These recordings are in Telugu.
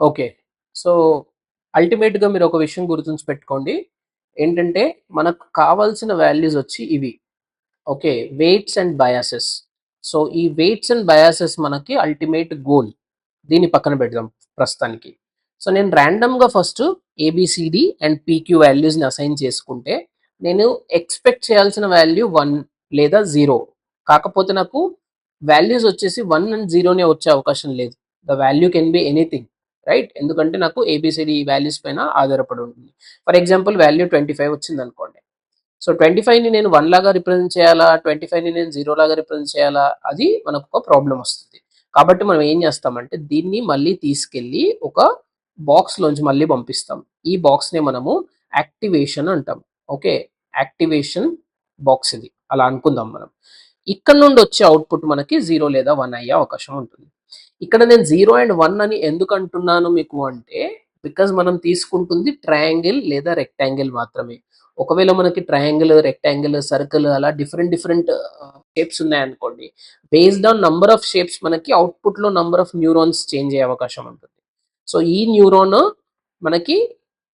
ఓకే. సో అల్టిమేట్గా మీరు ఒక విషయం గుర్తుంచి పెట్టుకోండి. ఏంటంటే మనకు కావాల్సిన వాల్యూస్ వచ్చి ఇవి. Okay weights and biases so ఈ వెయిట్స్ అండ్ బయాసెస్ మనకి అల్టిమేట్ గోల్ దీన్ని పక్కన పెడదాం ప్రస్తుతానికి. సో నేను ర్యాండమ్గా ఫస్ట్ ఏబిసిడి అండ్ పీక్యూ వాల్యూస్ని అసైన్ చేసుకుంటే నేను ఎక్స్పెక్ట్ చేయాల్సిన వాల్యూ వన్ లేదా జీరో కాకపోతే నాకు వాల్యూస్ వచ్చేసి వన్ అండ్ జీరోనే వచ్చే అవకాశం లేదు. The value can be anything right? ఎందుకంటే నాకు ఏబిసిడి వాల్యూస్ పైన ఆధారపడి ఉంటుంది. For example value twenty five వచ్చింది అనుకోండి. సో ట్వంటీ ఫైవ్ని నేను వన్ లాగా రిప్రజెంట్ చేయాలా? ట్వంటీ ఫైవ్ని నేను జీరో లాగా రిప్రజెంట్ చేయాలా? అది మనకు ఒక ప్రాబ్లం వస్తుంది. కాబట్టి మనం ఏం చేస్తామంటే దీన్ని మళ్ళీ తీసుకెళ్ళి ఒక బాక్స్ లోంచి మళ్ళీ పంపిస్తాం. ఈ బాక్స్ని మనము యాక్టివేషన్ అంటాం. ఓకే యాక్టివేషన్ బాక్స్ ఇది. అలా అనుకుందాం మనం. ఇక్కడ నుండి వచ్చే అవుట్పుట్ మనకి జీరో లేదా వన్ అయ్యే అవకాశం ఉంటుంది. ఇక్కడ నేను జీరో అండ్ వన్ అని ఎందుకు అంటున్నాను మీకు అంటే బికాజ్ మనం తీసుకుంటుంది ట్రయాంగిల్ లేదా రెక్టాంగిల్ మాత్రమే. ఒకవేళ మనకి ట్రయాంగిల్ రెక్టాంగిల్ సర్కిల్ అలా డిఫరెంట్ డిఫరెంట్ షేప్స్ ఉన్నాయనుకోండి based on number of shapes మనకి అవుట్పుట్లో నంబర్ ఆఫ్ న్యూరాన్స్ చేంజ్ అయ్యే అవకాశం ఉంటుంది. సో ఈ న్యూరాన్ మనకి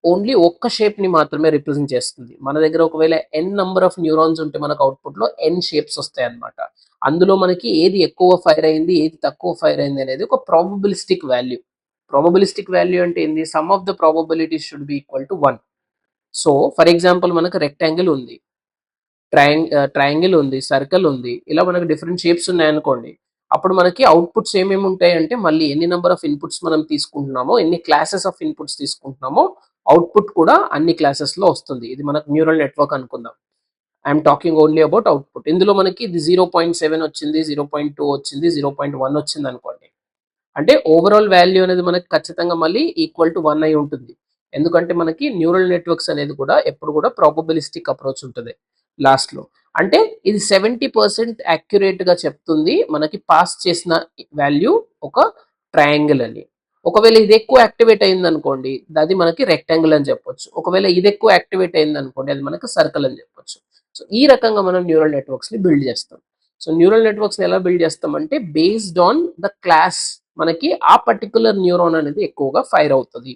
ఓన్లీ ఒక్క షేప్ని మాత్రమే రిప్రజెంట్ చేస్తుంది. మన దగ్గర ఒకవేళ ఎన్ నంబర్ ఆఫ్ న్యూరాన్స్ ఉంటే మనకు అవుట్పుట్లో ఎన్ షేప్స్ వస్తాయి అనమాట అందులో మనకి ఏది ఎక్కువ ఫైర్ అయింది ఏది తక్కువ ఫైర్ అయింది అనేది ఒక ప్రాబబిలిస్టిక్ వాల్యూ ప్రాబబిలిస్టిక్ వాల్యూ అంటే ఏంది? Sum of the probability should be equal to one so for example మనకు రెక్టాంగిల్ ఉంది. ట్రయాంగ్ ట్రయాంగిల్ uh, ఉంది సర్కిల్ ఉంది. ఇలా మనకు డిఫరెంట్ షేప్స్ ఉన్నాయనుకోండి అప్పుడు మనకి అవుట్పుట్స్ ఏమేమి ఉంటాయి అంటే మళ్ళీ ఎన్ని నెంబర్ ఆఫ్ ఇన్పుట్స్ మనం తీసుకుంటున్నామో ఎన్ని క్లాసెస్ ఆఫ్ ఇన్పుట్స్ తీసుకుంటున్నామో అవుట్పుట్ కూడా అన్ని క్లాసెస్లో వస్తుంది. ఇది మనకు న్యూరల్ నెట్వర్క్ అనుకుందాం. I'm talking only about output. ఇందులో మనకి ఇది జీరో పాయింట్ సెవెన్ వచ్చింది జీరో పాయింట్ టూ వచ్చింది జీరో పాయింట్ వన్ వచ్చింది అనుకోండి. అంటే ఓవరాల్ వాల్యూ అనేది మనకి ఖచ్చితంగా మళ్ళీ ఈక్వల్ టు వన్ అయి ఉంటుంది. ఎందుకంటే మనకి న్యూరల్ నెట్వర్క్స్ అనేది కూడా ఎప్పుడు కూడా ప్రాబబిలిస్టిక్ అప్రోచ్ ఉంటుంది లాస్ట్లో అంటే ఇది సెవెంటీ పర్సెంట్ యాక్యురేట్గా చెప్తుంది మనకి పాస్ చేసిన వాల్యూ ఒక ట్రయాంగిల్ అని. ఒకవేళ ఇది ఎక్కువ యాక్టివేట్ అయింది అనుకోండి అది మనకి రెక్టాంగిల్ అని చెప్పొచ్చు. ఒకవేళ ఇది ఎక్కువ యాక్టివేట్ అయింది అనుకోండి అది మనకి సర్కిల్ అని చెప్పొచ్చు. సో ఈ రకంగా మనం న్యూరల్ నెట్వర్క్స్ని బిల్డ్ చేస్తాం. సో న్యూరల్ నెట్వర్క్స్ని ఎలా బిల్డ్ చేస్తామంటే బేస్డ్ ఆన్ ద క్లాస్ మనకి ఆ పర్టికులర్ న్యూరాన్ అనేది ఎక్కువగా ఫైర్ అవుతుంది.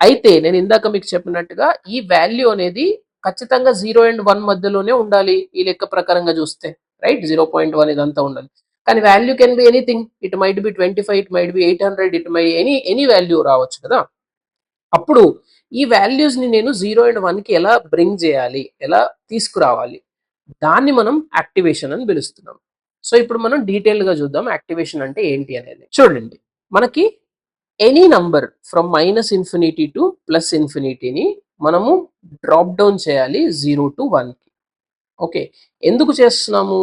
అయితే నేను ఇందాక మీకు చెప్పినట్టుగా ఈ వాల్యూ అనేది ఖచ్చితంగా జీరో అండ్ వన్ మధ్యలోనే ఉండాలి ఈ లెక్క ప్రకారంగా చూస్తే రైట్ జీరో పాయింట్ వన్ ఇదంతా ఉండాలి. కానీ value can be anything it might be twenty five it might be eight hundred it my any any value రావచ్చు కదా. అప్పుడు ఈ వాల్యూస్ని నేను జీరో అండ్ వన్కి ఎలా బ్రింగ్ చేయాలి? ఎలా తీసుకురావాలి? దాన్ని మనం యాక్టివేషన్ అని పిలుస్తున్నాం. సో ఇప్పుడు మనం డీటెయిల్గా చూద్దాం యాక్టివేషన్ అంటే ఏంటి అనేది. చూడండి మనకి any number from minus infinity to plus ఇన్ఫినిటీని మనము డ్రాప్ డౌన్ చేయాలి జీరో టు వన్కి ఓకే ఎందుకు చేస్తున్నాము?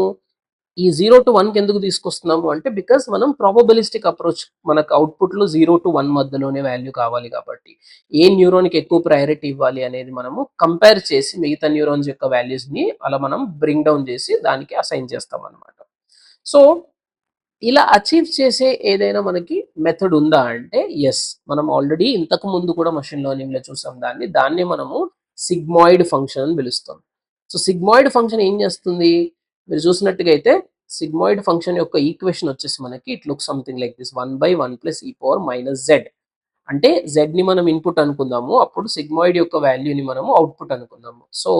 ఈ జీరో టు వన్కి ఎందుకు తీసుకొస్తున్నాము అంటే బికాస్ మనం ప్రాబబిలిస్టిక్ అప్రోచ్ మనకు అవుట్పుట్లో జీరో టు వన్ మధ్యలోనే వాల్యూ కావాలి కాబట్టి ఏ న్యూరాన్కి ఎక్కువ ప్రయారిటీ ఇవ్వాలి అనేది మనము కంపేర్ చేసి మిగతా న్యూరాన్స్ యొక్క వాల్యూస్ని అలా మనం బ్రింగ్ డౌన్ చేసి దానికి అసైన్ చేస్తాం అనమాట సో ఇలా అచీవ్ చేసే ఏదైనా మనకి మెథడ్ ఉందా అంటే ఎస్ మనం ఆల్రెడీ ఇంతకు ముందు కూడా మషిన్ లెర్నింగ్లో చూసాం దాన్ని. దాన్ని మనము సిగ్మాయిడ్ ఫంక్షన్ అని పిలుస్తాం. సో సిగ్మాయిడ్ ఫంక్షన్ ఏం చేస్తుంది? మీరు చూసినట్టుగా అయితే సిగ్మాయిడ్ ఫంక్షన్ యొక్క ఈక్వేషన్ వచ్చేసి మనకి it look something like this one by one plus e power minus Z. అంటే జెడ్ని మనం ఇన్పుట్ అనుకుందాము అప్పుడు సిగ్మాయిడ్ యొక్క వాల్యూని మనము అవుట్పుట్ అనుకుందాము. సో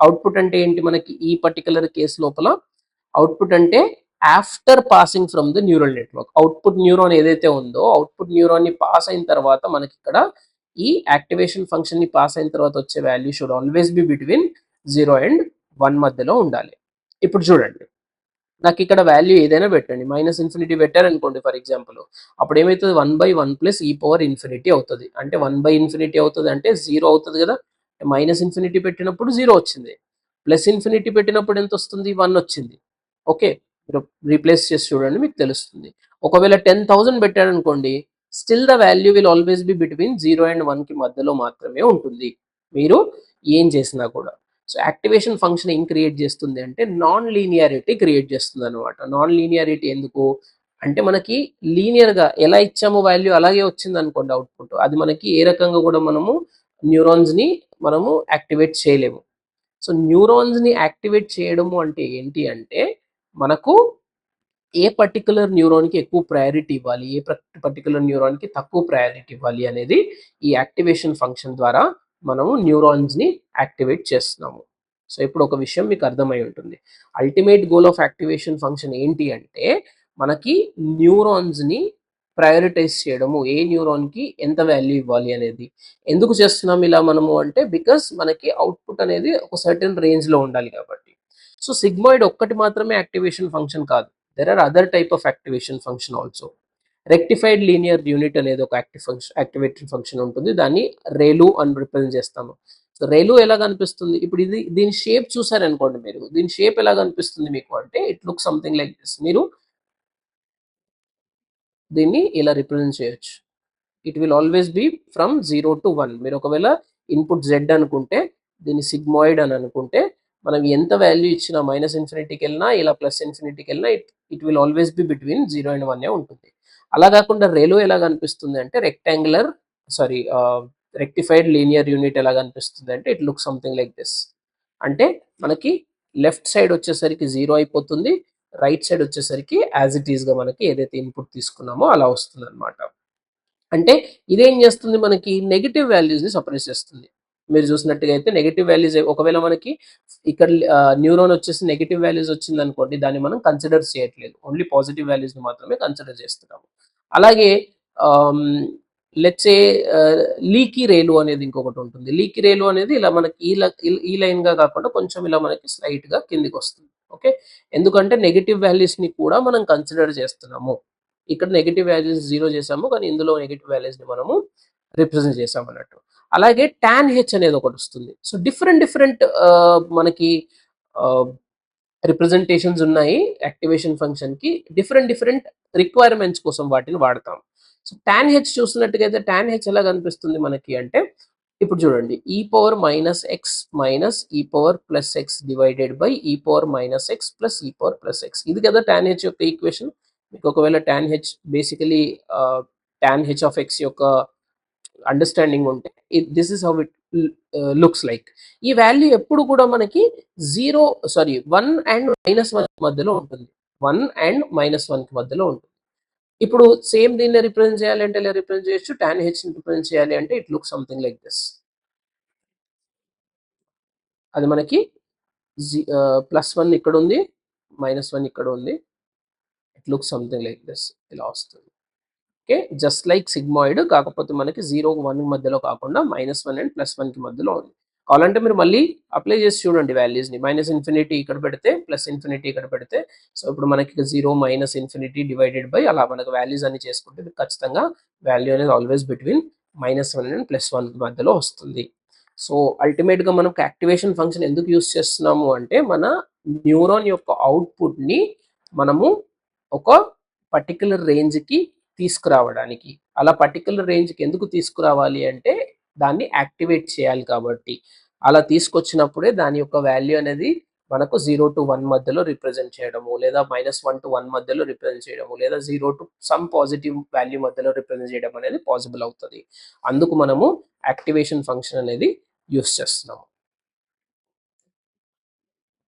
అవుట్పుట్ అంటే ఏంటి మనకి ఈ పర్టికులర్ కేసు లోపల? అవుట్పుట్ అంటే after passing from the neural network. Output neuron ఏదైతే ఉందో అవుట్పుట్ న్యూరాన్ని పాస్ అయిన తర్వాత మనకి ఇక్కడ ఈ యాక్టివేషన్ ఫంక్షన్ని పాస్ అయిన తర్వాత వచ్చే value should always be between zero and one మధ్యలో ఉండాలి. ఇప్పుడు చూడండి. నాకు ఇక్కడ వాల్యూ ఏదైనా పెట్టండి. మైనస్ ఇన్ఫినిటీ పెట్టారనుకోండి ఫర్ ఎగ్జాంపుల్ అప్పుడు ఏమవుతుంది one by one plus e power infinity అవుతుంది. అంటే వన్ బై ఇన్ఫినిటీ అవుతుంది అంటే జీరో అవుతుంది కదా? మైనస్ ఇన్ఫినిటీ పెట్టినప్పుడు జీరో వచ్చింది. ప్లస్ ఇన్ఫినిటీ పెట్టినప్పుడు ఎంత వస్తుంది వన్ వచ్చింది. ఓకే? మీరు రీప్లేస్ చేసి చూడండి మీకు తెలుస్తుంది. ఒకవేళ టెన్ థౌసండ్ పెట్టారనుకోండి still the value will always be between zero and వన్కి మధ్యలో మాత్రమే ఉంటుంది. మీరు ఏం చేసినా కూడా. సో యాక్టివేషన్ ఫంక్షన్ ఏం క్రియేట్ చేస్తుంది అంటే నాన్ లీనియారిటీ క్రియేట్ చేస్తుంది అనమాట నాన్ లీనియారిటీ ఎందుకు? అంటే మనకి లీనియర్గా ఎలా ఇచ్చామో వాల్యూ అలాగే వచ్చింది అనుకోండి అవుట్పుట్. అది మనకి ఏ రకంగా కూడా మనము న్యూరాన్స్ని మనము యాక్టివేట్ చేయలేము. సో న్యూరాన్స్ని యాక్టివేట్ చేయడము అంటే ఏంటి అంటే మనకు ఏ పర్టికులర్ న్యూరాన్కి ఎక్కువ ప్రయారిటీ ఇవ్వాలి? ఏ పర్టికులర్ న్యూరాన్కి తక్కువ ప్రయారిటీ ఇవ్వాలి అనేది ఈ యాక్టివేషన్ ఫంక్షన్ ద్వారా మనము న్యూరాన్స్ని యాక్టివేట్ చేస్తున్నాము. సో ఇప్పుడు ఒక విషయం మీకు అర్థమై ఉంటుంది. Ultimate goal of activation function ఏంటి అంటే మనకి న్యూరాన్స్ని ప్రయారిటైజ్ చేయడము. ఏ న్యూరాన్కి ఎంత వాల్యూ ఇవ్వాలి అనేది. ఎందుకు చేస్తున్నాం ఇలా మనము అంటే బికాస్ మనకి అవుట్పుట్ అనేది ఒక సర్టెన్ రేంజ్లో ఉండాలి కాబట్టి. సో సిగ్మాయిడ్ ఒక్కటి మాత్రమే యాక్టివేషన్ ఫంక్షన్ కాదు. There are other type of activation function also rectified linear unit అనేది ఒక యాక్టివ్ ఫంక్షన్ యాక్టివేటెడ్ ఫంక్షన్ ఉంటుంది. దాన్ని రేలు అని రిప్రజెంట్ చేస్తాము. సో రేలు ఎలా కనిపిస్తుంది? ఇప్పుడు ఇది దీని షేప్ చూసారనుకోండి మీరు. దీని షేప్ ఎలా కనిపిస్తుంది మీకు అంటే it look something like this మీరు దీన్ని ఇలా రిప్రజెంట్ చేయొచ్చు. It will always be from zero to one మీరు ఒకవేళ ఇన్పుట్ జెడ్ అనుకుంటే దీన్ని సిగ్మాయిడ్ అని అనుకుంటే మనం ఎంత వాల్యూ ఇచ్చినా మైనస్ ఇన్ఫినిటీకి వెళ్ళినా ఇలా ప్లస్ ఇన్ఫినిటీకి వెళ్ళినా it it will always be between zero and one ఉంటుంది. అలా కాకుండా రేలో ఎలా కనిపిస్తుంది అంటే rectangular sorry rectified linear unit ఎలా కనిపిస్తుంది అంటే it look something like this అంటే మనకి లెఫ్ట్ సైడ్ వచ్చేసరికి జీరో అయిపోతుంది రైట్ సైడ్ వచ్చేసరికి యాజ్ ఇట్ ఈస్గా మనకి ఏదైతే ఇన్పుట్ తీసుకున్నామో అలా వస్తుంది అనమాట అంటే ఇదేం చేస్తుంది మనకి? నెగిటివ్ వాల్యూస్ని సపరేట్ చేస్తుంది. మీరు చూసినట్టుగా అయితే నెగిటివ్ వాల్యూస్ ఒకవేళ మనకి ఇక్కడ న్యూరోన్ వచ్చేసి నెగిటివ్ వాల్యూస్ వచ్చింది అనుకోండి దాన్ని మనం కన్సిడర్ చేయట్లేదు. ఓన్లీ పాజిటివ్ వాల్యూస్ని మాత్రమే కన్సిడర్ చేస్తున్నాము. అలాగే లెట్సే లీకీ రేలు అనేది ఇంకొకటి ఉంటుంది. లీకీ రేలు అనేది ఇలా మనకి ఈ ఈ- లైన్గా కాకుండా కొంచెం ఇలా మనకి స్లైట్గా కిందికి వస్తుంది. ఓకే? ఎందుకంటే నెగిటివ్ వాల్యూస్ని కూడా మనం కన్సిడర్ చేస్తున్నాము. ఇక్కడ నెగిటివ్ వాల్యూస్ జీరో చేసాము కానీ ఇందులో నెగిటివ్ వాల్యూస్ని మనము రిప్రజెంట్ చేసాము అన్నట్టు అలాగే టాన్ హెచ్ అనేది ఒకటి వస్తుంది. సో డిఫరెంట్ డిఫరెంట్ మనకి uh, రిప్రజెంటేషన్స్ ఉన్నాయి యాక్టివేషన్ ఫంక్షన్కి డిఫరెంట్ డిఫరెంట్ రిక్వైర్మెంట్స్ కోసం వాటిని వాడతాం. సో టాన్ హెచ్ చూసినట్టుగైతే టాన్ హెచ్ ఎలా కనిపిస్తుంది మనకి అంటే ఇప్పుడు చూడండి. E power minus X minus e power plus X divided by e power minus X plus e power plus X ఇది కదా టాన్ హెచ్ యొక్క ఈక్వేషన్ మీకు ఒకవేళ tan H basically tan H of X యొక్క అండర్స్టాండింగ్ ఉంటే this is how it looks like ఈ వాల్యూ ఎప్పుడు కూడా మనకి zero sorry one and minus one మధ్యలో ఉంటుంది. వన్ అండ్ మైనస్ వన్ మధ్యలో ఉంటుంది. ఇప్పుడు సేమ్ దీన్ని రిప్రజెంట్ చేయాలి అంటే ఇలా రిప్రజెంట్ చేయొచ్చు? టాన్ హెచ్ రిప్రజెంట్ చేయాలి అంటే it look something like this అది మనకి ప్లస్ వన్ uh, ఇక్కడ ఉంది మైనస్ వన్ ఇక్కడ ఉంది. It look something like this ఇలా వస్తుంది ఓకే? జస్ట్ లైక్ సిగ్మాయిడ్ కాకపోతే మనకి జీరో వన్ మధ్యలో కాకుండా మైనస్ వన్ అండ్ ప్లస్ వన్కి మధ్యలో ఉంది. కావాలంటే మీరు మళ్ళీ అప్లై చేసి చూడండి వాల్యూస్ని మైనస్ ఇన్ఫినిటీ ఇక్కడ పెడితే ప్లస్ ఇన్ఫినిటీ ఇక్కడ పెడితే సో ఇప్పుడు మనకి zero minus infinity divided by అలా మనకు వాల్యూస్ అన్ని చేసుకుంటే మీకు ఖచ్చితంగా వాల్యూ అనేది always between minus one and plus one మధ్యలో వస్తుంది. సో అల్టిమేట్గా మనం యాక్టివేషన్ ఫంక్షన్ ఎందుకు యూస్ చేస్తున్నాము అంటే మన న్యూరాన్ యొక్క అవుట్పుట్ని మనము ఒక పర్టికులర్ రేంజ్కి తీసుకురావడానికి. అలా పర్టికులర్ రేంజ్కి ఎందుకు తీసుకురావాలి అంటే దాన్ని యాక్టివేట్ చేయాలి కాబట్టి. అలా తీసుకొచ్చినప్పుడే దాని యొక్క వాల్యూ అనేది మనకు జీరో టు వన్ మధ్యలో రిప్రజెంట్ చేయడము లేదా మైనస్ వన్ టు వన్ మధ్యలో రిప్రజెంట్ చేయడము లేదా zero to some positive value మధ్యలో రిప్రజెంట్ చేయడం అనేది పాసిబుల్ అవుతుంది. అందుకు మనము యాక్టివేషన్ ఫంక్షన్ అనేది యూస్ చేస్తున్నాము.